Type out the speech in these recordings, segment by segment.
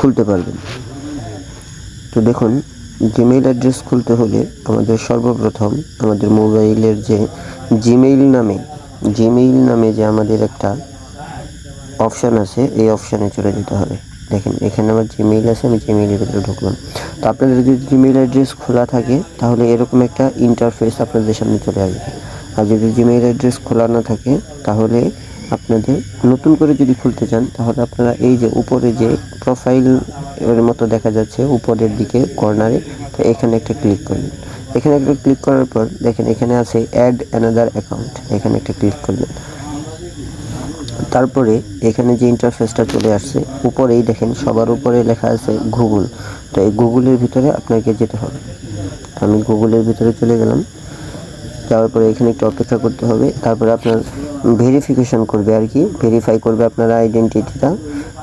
খুলতে পারবেন। তো দেখুন জিমেইল অ্যাড্রেস খুলতে হলে আমাদের সর্বপ্রথম আমাদের মোবাইলের যে জিমেইল নামে জিমেইল নামে যে আমাদের একটা অপশান আছে, এই অপশানে চলে যেতে হবে। দেখেন, এখানে আমার জিমেইল আছে, আমি জিমেইলের ভিতরে ঢুকলাম। তো আপনাদের যদি জিমেইল অ্যাড্রেস খোলা থাকে, তাহলে এরকম একটা ইন্টারফেস আপনাদের সামনে চলে আসবে। আর যদি জিমেইল অ্যাড্রেস খোলা না থাকে, তাহলে আপনাদের নতুন করে যদি খুলতে চান, তাহলে আপনারা এই যে উপরে যে প্রোফাইল এর মতো দেখা যাচ্ছে, উপরের দিকে কর্নারে তো এখানে একটা ক্লিক করবেন এখানে একটা ক্লিক করার পর দেখেন এখানে আছে অ্যাড অ্যানাদার অ্যাকাউন্ট এখানে একটা ক্লিক করবেন তারপরে এখানে যে ইন্টারফেসটা চলে আসছে, উপরেই দেখেন সবার উপরে লেখা আছে গুগল তো এই গুগলের ভিতরে আপনাকে যেতে হবে। আমি গুগলের ভিতরে চলে গেলাম। যাওয়ার পরে এখানে একটু অপেক্ষা করতে হবে। তারপরে আপনার ভেরিফিকেশন করবে আর কি ভেরিফাই করবে আপনার আইডেন্টিটিটা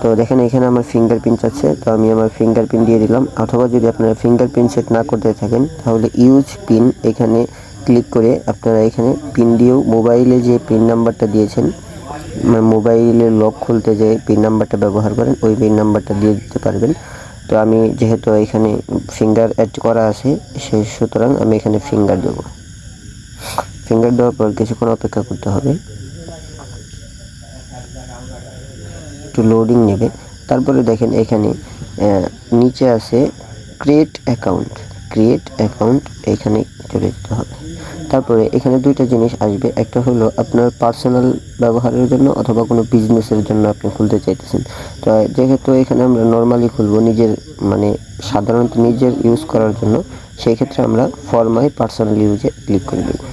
তো দেখেন এখানে আমার ফিঙ্গারপ্রিন্ট আছে, তো আমি আমার ফিঙ্গারপ্রিন্ট দিয়ে দিলাম। অথবা যদি আপনারা ফিঙ্গারপ্রিন্ট সেট না করতে থাকেন, তাহলে ইউজ পিন এখানে ক্লিক করে আপনারা এখানে পিন দিয়েও মোবাইলে যে পিন নাম্বারটা দিয়েছেন মোবাইলের লক খুলতে যে পিন নাম্বারটা ব্যবহার করেন, ওই পিন নাম্বারটা দিয়ে দিতে পারবেন। তো আমি যেহেতু এখানে ফিঙ্গার অ্যাড করা আছে সেই সুতরাং আমি এখানে ফিঙ্গার দেবো। ফিঙ্গার দেওয়ার পর কিছুক্ষণ অপেক্ষা করতে হবে। একটু লোডিং নেবে। তারপরে দেখেন এখানে নিচে আছে ক্রিয়েট অ্যাকাউন্ট ক্রিয়েট অ্যাকাউন্ট এখানে চলে যেতে হবে। তারপরে এখানে দুইটা জিনিস আসবে। একটা হলো আপনার পার্সোনাল ব্যবহারের জন্য অথবা কোনো বিজনেসের জন্য আপনি খুলতে চাইতেছেন। তো যেহেতু এখানে আমরা নর্মালি খুলবো নিজের মানে সাধারণত নিজের ইউজ করার জন্য সেই ক্ষেত্রে আমরা ফর মাই পার্সোনাল ইউজে ক্লিক করে দেবো।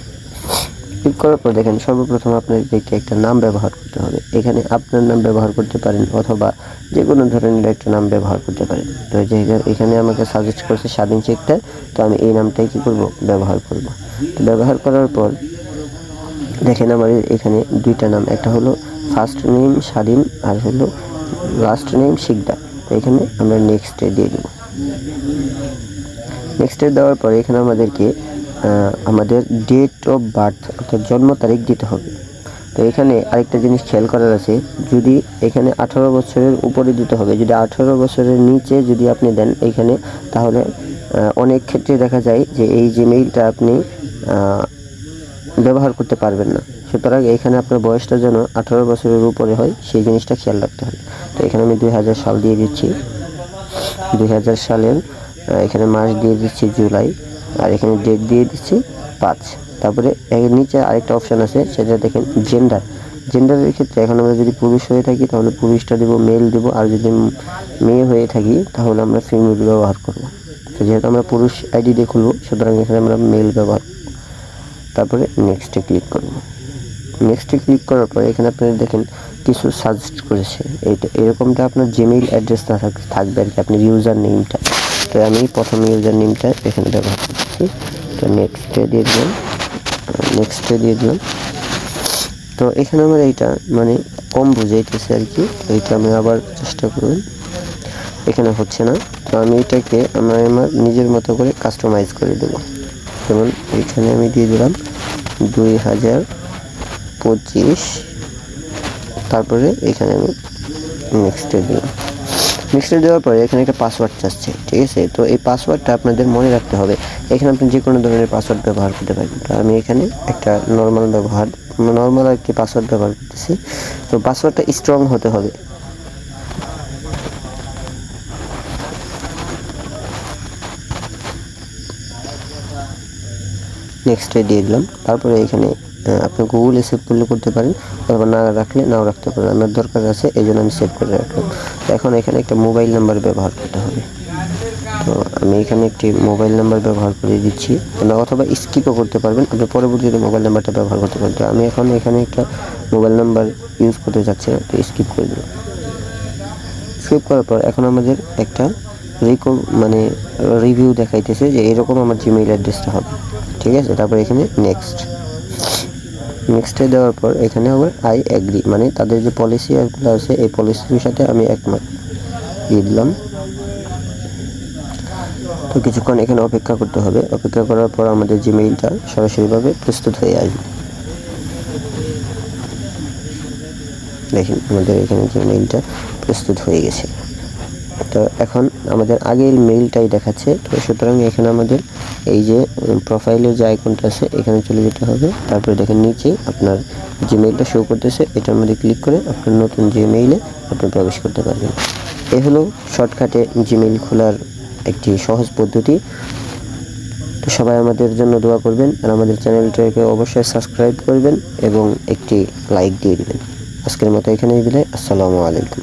ক্লিক করার পর দেখেন সর্বপ্রথম আপনাদেরকে একটা নাম ব্যবহার করতে হবে। এখানে আপনার নাম ব্যবহার করতে পারেন অথবা যে কোনো ধরনের একটা নাম ব্যবহার করতে পারেন। তো এখানে আমাকে সাজেস্ট করছে স্বাধীন চেকটা তো আমি এই নামটাই কী করব? ব্যবহার করব। তো ব্যবহার করার পর দেখেন আমার এখানে দুইটা নাম, একটা হলো ফার্স্ট নেম স্বাধীন, আর হলো লাস্ট নেম শিকদার। তো এখানে আমরা নেক্সটে দিয়ে দেবো। নেক্সটে দেওয়ার পরে এখানে আমাদেরকে আমাদের ডেট অফ বার্থ অর্থাৎ জন্ম তারিখ দিতে হবে। তো এখানে আরেকটা জিনিস খেয়াল করার আছে, যদি এখানে আঠারো বছরের উপরে দিতে হবে, যদি আঠারো বছরের নিচে যদি আপনি দেন, এখানে তাহলে অনেক ক্ষেত্রে দেখা যায় যে এই জিমেইলটা আপনি ব্যবহার করতে পারবেন না। সুতরাং এখানে আপনার বয়সটা যেন আঠারো বছরের উপরে হয়, সেই জিনিসটা খেয়াল রাখতে হবে। তো এখানে আমি দুই হাজার সাল দিয়ে দিচ্ছি। দুই হাজার সালের এখানে মাস দিয়ে দিচ্ছি জুলাই। আর এখানে ডেট দিয়ে দিচ্ছি পাঁচ। তারপরে এর নিচে আরেকটা অপশান আছে, সেটা দেখেন জেন্ডার জেন্ডারের ক্ষেত্রে এখন আমরা যদি পুরুষ হয়ে থাকি, তাহলে পুরুষটা দেবো মেল দেবো, আর যদি মেয়ে হয়ে থাকি, তাহলে আমরা ফিমেল ব্যবহার করব। তো যেহেতু আমরা পুরুষ আইডি দিয়ে খুলবো, সুতরাং এখানে আমরা মেল ব্যবহার তারপরে নেক্সটে ক্লিক করব। নেক্সটে ক্লিক করার পরে এখানে আপনারা দেখেন কিছু সাজেস্ট করেছে। এইটা, এরকমটা আপনার জিমেইল অ্যাড্রেসটা থাকবে আর কি, আপনার ইউজার নেমটা তো আমি প্রথম ইউজার নেমটা এখানে ব্যবহার করছি তো নেক্সটে দিয়ে দিলাম। নেক্সটে দিয়ে দিলাম। তো এখানে আমার এইটা মানে কম বুঝাইতেছে আর কি। এইটা আমি আবার চেষ্টা করুন। এখানে হচ্ছে না। তো আমি এটাকে আমার আমার নিজের মতো করে কাস্টমাইজ করে দেবো। যেমন এখানে আমি দিয়ে দিলাম দুই হাজার পঁচিশ। তারপরে এখানে আমি নেক্সটে দিলাম। নেক্সটে দেওয়ার পরে এখানে একটা পাসওয়ার্ড চাচ্ছে, ঠিক আছে? তো এই পাসওয়ার্ডটা আপনাদের মনে রাখতে হবে। এখানে আপনি যে কোনো ধরনের পাসওয়ার্ড ব্যবহার করতে পারেন তো আমি এখানে একটা নর্মাল ব্যবহার নর্মাল কি পাসওয়ার্ড ব্যবহার করতেছি। তো পাসওয়ার্ডটা স্ট্রং হতে হবে। নেক্সট নেক্সটে দিয়ে দিলাম। তারপরে এখানে আপনি গুগলে সেভ করলে করতে পারেন অথবা না রাখলে নাও রাখতে পারেন। আমার দরকার আছে, এই জন্য আমি সেভ করে রাখলাম। তো এখন এখানে একটা মোবাইল নাম্বার ব্যবহার করতে হবে। তো আমি এখানে একটি মোবাইল নাম্বার ব্যবহার করে দিচ্ছি। না অথবা স্কিপও করতে পারবেন, আপনি পরবর্তীতে মোবাইল নাম্বারটা ব্যবহার করতে পারেন। আমি এখন এখানে একটা মোবাইল নাম্বার ইউজ করতে যাচ্ছি না তো স্কিপ করে দেবো স্কিপ করার পর এখন আমাদের একটা রিকো মানে রিভিউ দেখাইতেছে যে এরকম আমার জিমেইল অ্যাড্রেসটা হবে। ঠিক আছে? তারপর এখানে নেক্সট নেক্সটে দেওয়ার পর এখানে আবার আই অ্যাগ্রি মানে তাদের যে পলিসি আছে, এই পলিসির সাথে আমি একমত। দিয়ে দিলাম। তো কিছুক্ষণ এখানে অপেক্ষা করতে হবে। অপেক্ষা করার পর আমাদের যে মেইলটা সরাসরিভাবে প্রস্তুত হয়ে আসবে। দেখেন আমাদের এখানে জিমেইলটা প্রস্তুত হয়ে গেছে। তো এখন আমাদের আগের মেইলটাই দেখাচ্ছে। তো সুতরাং এখানে আমাদের এই যে প্রোফাইলের যে আইকনটা আছে, এখানে চলে যেতে হবে। তারপরে দেখেন নিচে আপনার যে মেইলটা শো করতেছে। এটার মধ্যে ক্লিক করে আপনার নতুন যে মেইলে আপনি প্রবেশ করতে পারবেন। এ হলো শর্টকাটে জিমেইল খোলার একটি সহজ পদ্ধতি। তো সবাই আমাদের জন্য দোয়া করবেন আর আমাদের চ্যানেলটাকে অবশ্যই সাবস্ক্রাইব করবেন এবং একটি লাইক দিয়ে দিবেন। আজকের মতো এখানেই বিদায়। আসসালামু আলাইকুম।